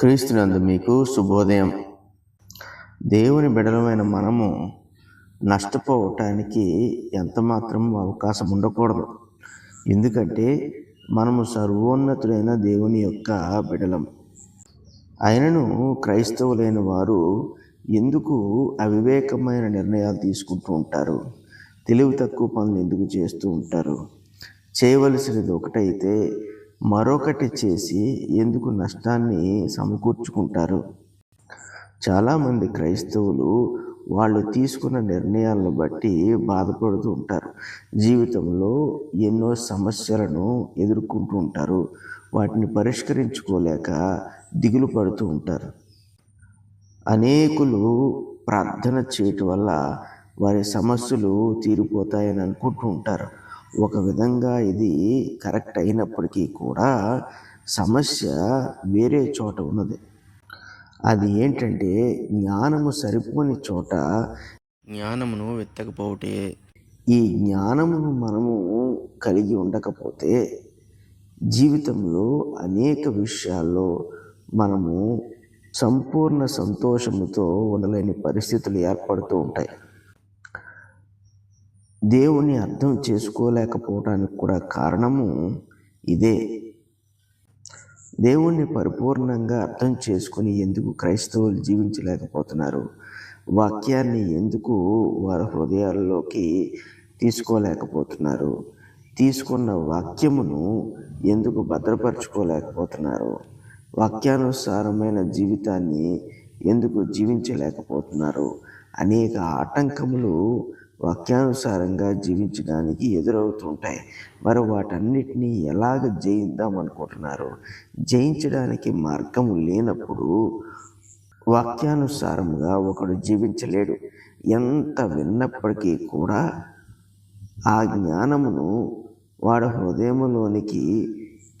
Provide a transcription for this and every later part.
క్రీస్తునందు మీకు శుభోదయం. దేవుని బిడలమైన మనము నష్టపోవటానికి ఎంత మాత్రం అవకాశం ఉండకూడదు. ఎందుకంటే మనము సర్వోన్నతుడైన దేవుని యొక్క బిడలం. ఆయనను క్రైస్తవులైన వారు ఎందుకు అవివేకమైన నిర్ణయాలు తీసుకుంటూ ఉంటారు? తెలివి తక్కువ పనులు ఎందుకు చేస్తూ ఉంటారు? చేయవలసినది ఒకటైతే మరొకటి చేసి ఎందుకు నష్టాన్ని సమకూర్చుకుంటారు? చాలామంది క్రైస్తవులు వాళ్ళు తీసుకున్న నిర్ణయాలను బట్టి బాధపడుతూ ఉంటారు. జీవితంలో ఎన్నో సమస్యలను ఎదుర్కొంటూ ఉంటారు. వాటిని పరిష్కరించుకోలేక దిగులు పడుతూ ఉంటారు. అనేకులు ప్రార్థన చేయటం వల్ల వారి సమస్యలు తీరిపోతాయని అనుకుంటూ ఉంటారు. ఒక విధంగా ఇది కరెక్ట్ అయినప్పటికీ కూడా సమస్య వేరే చోట ఉన్నది. అది ఏంటంటే జ్ఞానము సరిపోని చోట జ్ఞానమును వెతకపోవటే. ఈ జ్ఞానమును మనము కలిగి ఉండకపోతే జీవితంలో అనేక విషయాల్లో మనము సంపూర్ణ సంతోషముతో ఉండలేని పరిస్థితులు ఏర్పడుతూ ఉంటాయి. దేవుని అర్థం చేసుకోలేకపోవడానికి కూడా కారణము ఇదే. దేవుణ్ణి పరిపూర్ణంగా అర్థం చేసుకుని ఎందుకు క్రైస్తవులు జీవించలేకపోతున్నారు? వాక్యాన్ని ఎందుకు వారి హృదయాల్లోకి తీసుకోలేకపోతున్నారు? తీసుకున్న వాక్యమును ఎందుకు భద్రపరచుకోలేకపోతున్నారు? వాక్యానుసారమైన జీవితాన్ని ఎందుకు జీవించలేకపోతున్నారు? అనేక ఆటంకములు వాక్యానుసారంగా జీవించడానికి ఎదురవుతుంటాయి. మరి వాటన్నిటినీ ఎలాగ జయిద్దాం అనుకుంటున్నారు? జయించడానికి మార్గం లేనప్పుడు వాక్యానుసారంగా ఒకడు జీవించలేడు. ఎంత విన్నప్పటికీ కూడా ఆ జ్ఞానమును వాడు హృదయంలోనికి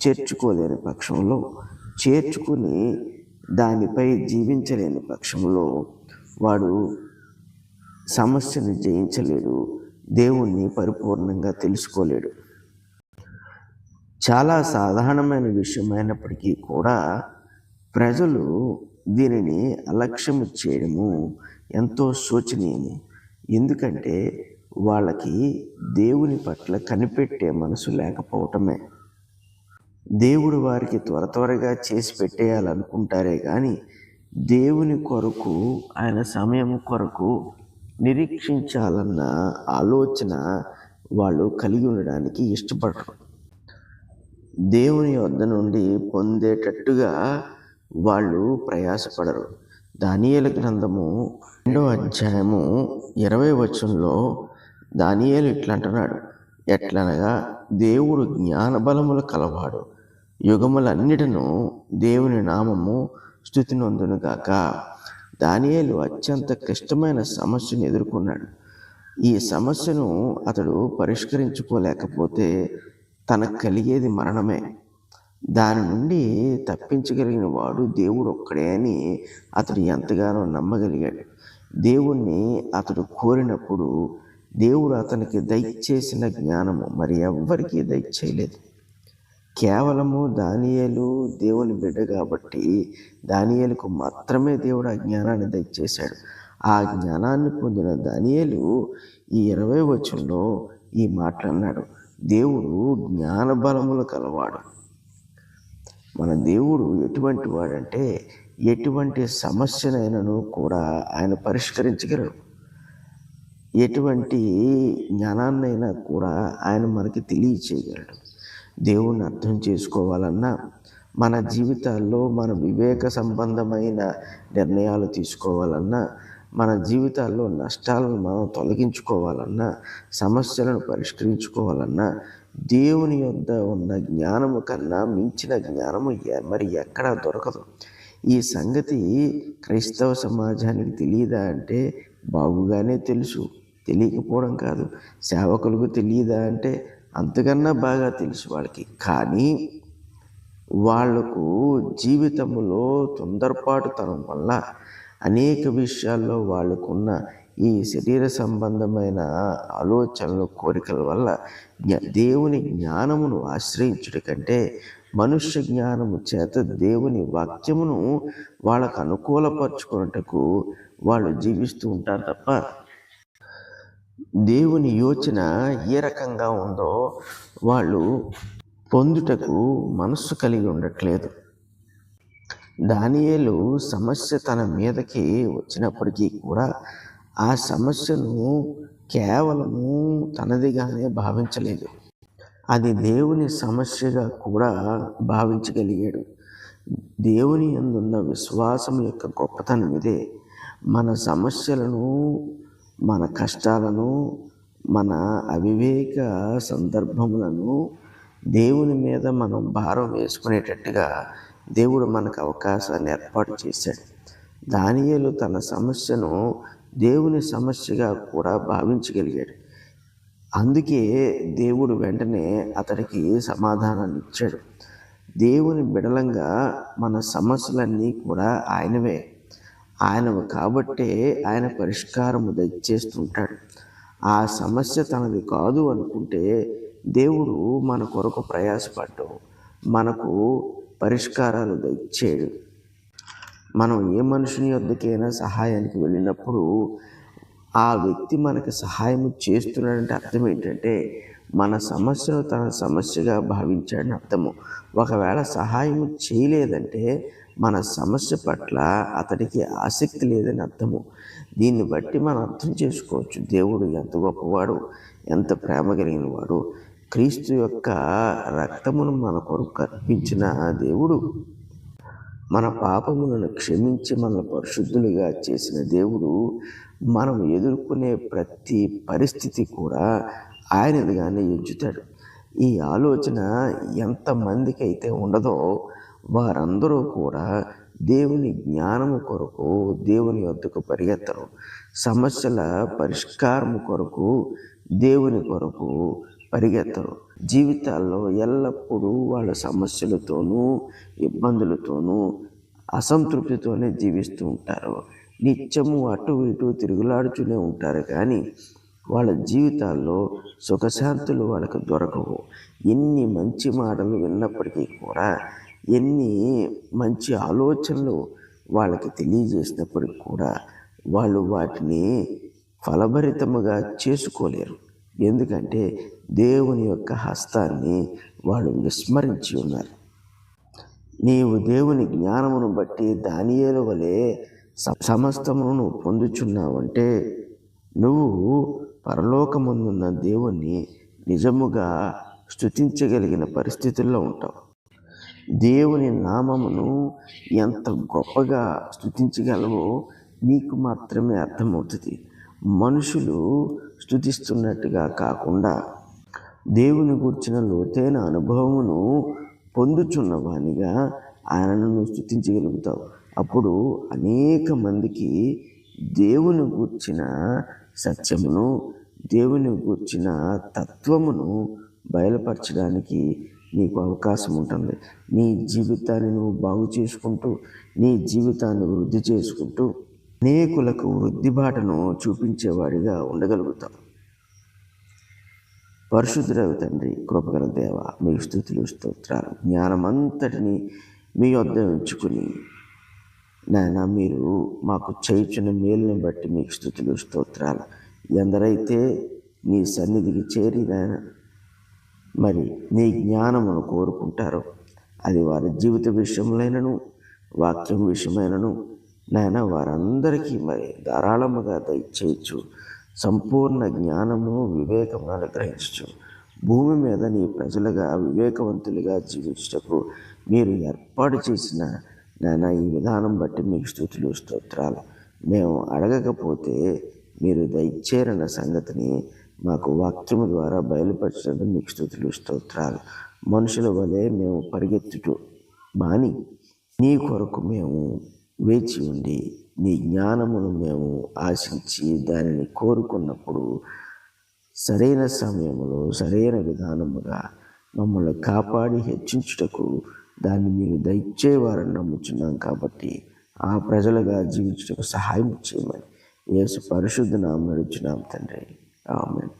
చేర్చుకోలేని పక్షంలో చేర్చుకుని దానిపై జీవించలేని పక్షంలో వాడు సమస్యను జయించలేడు. దేవుణ్ణి పరిపూర్ణంగా తెలుసుకోలేడు. చాలా సాధారణమైన విషయమైనప్పటికీ కూడా ప్రజలు దీనిని అలక్ష్యం చేయడము ఎంతో శోచనీయము. ఎందుకంటే వాళ్ళకి దేవుని పట్ల కనిపెట్టే మనసు లేకపోవటమే. దేవుడు వారికి త్వర త్వరగా చేసి పెట్టేయాలనుకుంటారే కానీ దేవుని కొరకు ఆయన సమయం కొరకు నిరీక్షించాలన్న ఆలోచన వాళ్ళు కలిగి ఉండడానికి ఇష్టపడరు. దేవుని వద్ద నుండి పొందేటట్టుగా వాళ్ళు ప్రయాసపడరు. దానియేల గ్రంథము రెండవ అధ్యాయము ఇరవై వచనంలో దానియేలు ఇట్లా అంటున్నాడు ఎట్లనగా దేవుడు జ్ఞానబలములు కలవాడు. యుగములన్నిటిను దేవుని నామము స్థుతి నొందునుగాక దానియేలు అత్యంత క్లిష్టమైన సమస్యను ఎదుర్కొన్నాడు. ఈ సమస్యను అతడు పరిష్కరించుకోలేకపోతే తనకు కలిగేది మరణమే. దాని నుండి తప్పించగలిగిన వాడు దేవుడు ఒక్కడే అని అతడు ఎంతగానో నమ్మగలిగాడు. దేవుణ్ణి అతడు కోరినప్పుడు దేవుడు అతనికి దయచేసిన జ్ఞానము మరి ఎవ్వరికీ దయచేయలేదు కేవలము దానియేలు దేవుని బిడ్డ కాబట్టి దానియేలుకు మాత్రమే దేవుడు ఆ జ్ఞానాన్ని దయచేశాడు. ఆ జ్ఞానాన్ని పొందిన దానియేలు ఈ ఇరవై వచనంలో ఈ మాట్లాడినాడు దేవుడు జ్ఞాన బలములు కలవాడు. మన దేవుడు ఎటువంటి వాడంటే ఎటువంటి సమస్యనైనను కూడా ఆయన పరిష్కరించగలడు. ఎటువంటి జ్ఞానాన్నైనా కూడా ఆయన మనకి తెలియచేయగలడు. దేవుణ్ణి అర్థం చేసుకోవాలన్నా మన జీవితాల్లో మన వివేక సంబంధమైన నిర్ణయాలు తీసుకోవాలన్నా మన జీవితాల్లో నష్టాలను మనం తొలగించుకోవాలన్నా సమస్యలను పరిష్కరించుకోవాలన్నా దేవుని యొద్ద ఉన్న జ్ఞానము కన్నా మించిన జ్ఞానము మరి ఎక్కడా దొరకదు. ఈ సంగతి క్రైస్తవ సమాజానికి తెలియదా అంటే బాగుగానే తెలుసు. తెలియకపోవడం కాదు. సేవకులకు తెలియదా అంటే అంతకన్నా బాగా తెలుసు వాళ్ళకి. కానీ వాళ్ళకు జీవితంలో తొందరపాటుతనం వల్ల అనేక విషయాల్లో వాళ్ళకున్న ఈ శరీర సంబంధమైన ఆలోచనలు కోరికల వల్ల దేవుని జ్ఞానమును ఆశ్రయించుడి కంటే మనుష్య జ్ఞానము చేత దేవుని వాక్యమును వాళ్ళకు అనుకూలపరుచుకున్నటకు వాళ్ళు జీవిస్తూ ఉంటారు తప్ప దేవుని యోచన ఏ రకంగా ఉందో వాళ్ళు పొందుటకు మనస్సు కలిగి ఉండట్లేదు. దానియేలు సమస్య తన మీదకి వచ్చినప్పటికీ కూడా ఆ సమస్యను కేవలము తనదిగానే భావించలేదు. అది దేవుని సమస్యగా కూడా భావించగలిగాడు. దేవుని అందున్న విశ్వాసం యొక్క గొప్పతనం ఇదే. మన సమస్యలను మన కష్టాలను మన అవివేక సందర్భములను దేవుని మీద మనం భారం వేసుకునేటట్టుగా దేవుడు మనకు అవకాశాన్ని ఏర్పాటు చేశాడు. దానియేలు తన సమస్యను దేవుని సమస్యగా కూడా భావించగలిగాడు. అందుకే దేవుడు వెంటనే అతడికి సమాధానాన్ని ఇచ్చాడు. దేవుని బిడలంగా మన సమస్యలన్నీ కూడా ఆయనవే. ఆయన కాబట్టే ఆయన పరిష్కారము దయచేస్తుంటాడు. ఆ సమస్య తనది కాదు అనుకుంటే దేవుడు మన కొరకు ప్రయాసపడ్డు మనకు పరిష్కారాలు దయచేయడు. మనం ఏ మనుషుని వద్దకైనా సహాయానికి వెళ్ళినప్పుడు ఆ వ్యక్తి మనకు సహాయం చేస్తున్నాడంటే అర్థం ఏంటంటే మన సమస్యను తన సమస్యగా భావించాడని అర్థము. ఒకవేళ సహాయం చేయలేదంటే మన సమస్య పట్ల అతడికి ఆసక్తి లేదని అర్థము. దీన్ని బట్టి మనం అర్థం చేసుకోవచ్చు దేవుడు ఎంత గొప్పవాడు ఎంత ప్రేమ కలిగిన వాడు. క్రీస్తు యొక్క రక్తమును మన కొరకు అర్పించిన దేవుడు. మన పాపములను క్షమించి మనల్ని పరిశుద్ధులుగా చేసిన దేవుడు. మనం ఎదుర్కొనే ప్రతి పరిస్థితి కూడా ఆయనదిగానే ఎంచుతాడు. ఈ ఆలోచన ఎంతమందికి అయితే ఉండదో వారందరూ కూడా దేవుని జ్ఞానము కొరకు దేవుని వద్దకు పరిగెత్తరు. సమస్యల పరిష్కారము కొరకు దేవుని కొరకు పరిగెత్తరు. జీవితాల్లో ఎల్లప్పుడూ వాళ్ళ సమస్యలతోనూ ఇబ్బందులతోనూ అసంతృప్తితోనే జీవిస్తూ ఉంటారు. నిత్యము అటు ఇటు తిరుగులాడుతూనే ఉంటారు కానీ వాళ్ళ జీవితాల్లో సుఖశాంతులు వాళ్ళకు దొరకవు. ఎన్ని మంచి మాటలు విన్నప్పటికీ కూడా ఎన్ని మంచి ఆలోచనలు వాళ్ళకి తెలియజేసినప్పటికి కూడా వాళ్ళు వాటిని ఫలభరితముగా చేసుకోలేరు. ఎందుకంటే దేవుని యొక్క హస్తాన్ని వాళ్ళు విస్మరించి ఉన్నారు. నీవు దేవుని జ్ఞానమును బట్టి దానియేలు వలె సమస్తమును పొందుచున్నావంటే నువ్వు పరలోకమందున్న దేవుణ్ణి నిజముగా స్తుతించగలిగిన పరిస్థితుల్లో ఉంటావు. దేవుని నామమును ఎంత గొప్పగా స్తుతించగలవో నీకు మాత్రమే అర్థమవుతుంది. మనుషులు స్తుతిస్తున్నట్టుగా కాకుండా దేవుని కూర్చిన లోతైన అనుభవమును పొందుచున్నవానిగా ఆయనను స్థుతించగలుగుతావు అప్పుడు అనేక మందికి దేవుని గూర్చిన సత్యమును దేవుని గూర్చిన తత్వమును బయలుపరచడానికి నీకు అవకాశం ఉంటుంది. నీ జీవితాన్ని నువ్వు బాగు చేసుకుంటూ నీ జీవితాన్ని వృద్ధి చేసుకుంటూ అనేకులకు వృద్ధి బాటను చూపించేవాడిగా ఉండగలుగుతావు. పరిశుద్ధుడవు తండ్రి కృపగల దేవ మీ స్థుతులు స్తోత్రాలు. జ్ఞానమంతటిని మీ వద్ద ఉంచుకుని నాయన మీరు మాకు చేయుచున్న మేలుని బట్టి మీకు స్థుతులు స్తోత్రాలు. ఎందరైతే నీ సన్నిధికి చేరి నాయన మరి నీ జ్ఞానమును కోరుకుంటారో అది వారి జీవిత విషయంలోనను వాక్యం విషయమైనను నాయన వారందరికీ మరి ధారాళముగా దయచేయచ్చు సంపూర్ణ జ్ఞానము వివేకమును అనుగ్రహించు భూమి మీద నీ ప్రజలుగా వివేకవంతులుగా జీవించటకు మీరు ఏర్పాటు చేసిన నాయన ఈ విధానం బట్టి మీకు స్థుతులు స్తోత్రాలు. మేము అడగకపోతే మీరు దయచేరన్న సంగతిని మాకు వాక్యము ద్వారా బయలుపరచడం మీకు స్థుతులు స్తోత్రాలు. మనుషుల వలె మేము పరిగెత్తుటూ మాని నీ కొరకు మేము వేచి ఉండి నీ జ్ఞానమును మేము ఆశించి దానిని కోరుకున్నప్పుడు సరైన సమయంలో సరైన విధానముగా మమ్మల్ని కాపాడి హెచ్చించుటకు దాన్ని మీరు దయచేవారని నమ్ముచున్నాం కాబట్టి ఆ ప్రజలుగా జీవించుటకు సహాయం చేయమని యేసు పరిశుద్ధ నామం తండ్రి. ఆమెను.